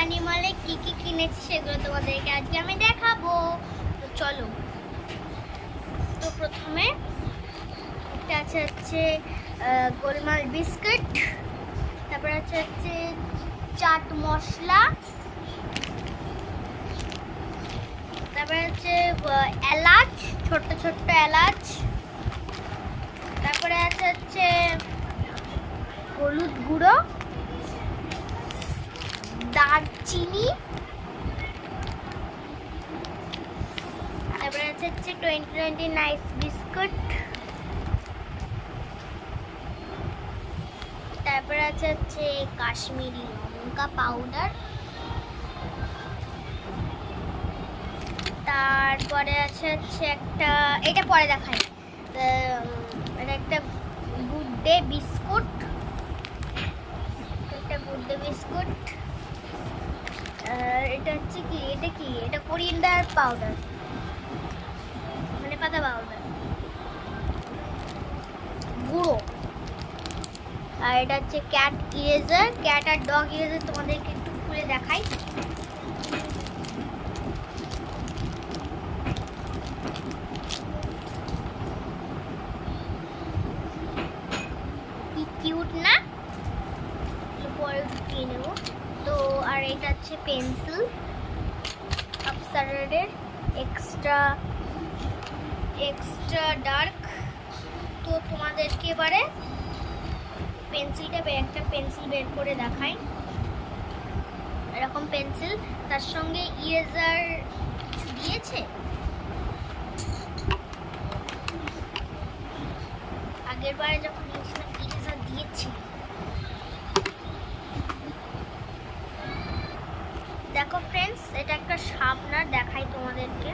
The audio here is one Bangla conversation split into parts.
বাগানি মলে কি কি কিনেছি সেগুলো তোমাদেরকে আজকে আমি দেখাবো। চলো। তো প্রথমে একটা আছে হচ্ছে গোলমাল বিস্কুট, তারপরে আছে হচ্ছে চাট মশলা, তারপরে হচ্ছে এলাচ, ছোট্ট ছোট্ট এলাচ, তারপরে আছে হচ্ছে হলুদ গুঁড়ো দারচিনি। তারপরে আছে হচ্ছে টোয়েন্টি টোয়েন্টি নাইস বিস্কুট তারপরে আছে হচ্ছে কাশ্মীরি লঙ্কা পাউডার তারপরে আছে হচ্ছে একটা, এটা পরে দেখাই। এটা একটা গুড ডে বিস্কুট। একটা গুড ডে বিস্কুট। এটা হচ্ছে কি, এটা কি? এটা কোরিয়েন্ডার পাউডার মানে পাতা পাউডার গুঁড়ো। আর এটা হচ্ছে ক্যাট ইরেজার ক্যাট আর ডগ ইরেজার তোমাদেরকে একটু খুলে দেখাই। কি কিউট না? পরে ঢুকিয়ে নেব। তো, আর এটা হচ্ছে পেন্সিল। আপসারের এক্সট্রা এক্সট্রা ডার্ক তো তোমাদেরকে এবারে পেন্সিলটা একটা পেন্সিল বের করে দেখাই। এরকম পেন্সিল। তার সঙ্গে ইরেজার দিয়েছে? আগের বারে যখন ইরেজার দিয়েছিল দেখো ফ্রেন্ডস এটা একটা শার্পনার দেখাই তোমাদেরকে।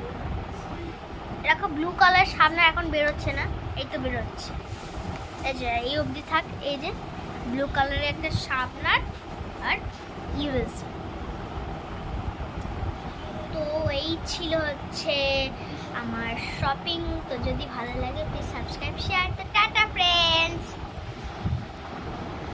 দেখো ব্লু কালার শার্পনার এখন বেরোচ্ছে না। এই তো বেরোচ্ছে। এই যে, এই অবধি থাক, এই যে ব্লু কালারের একটা শার্পনার আর ইউজ তো এই ছিল হচ্ছে আমার শপিং তো যদি ভালো লাগে প্লিজ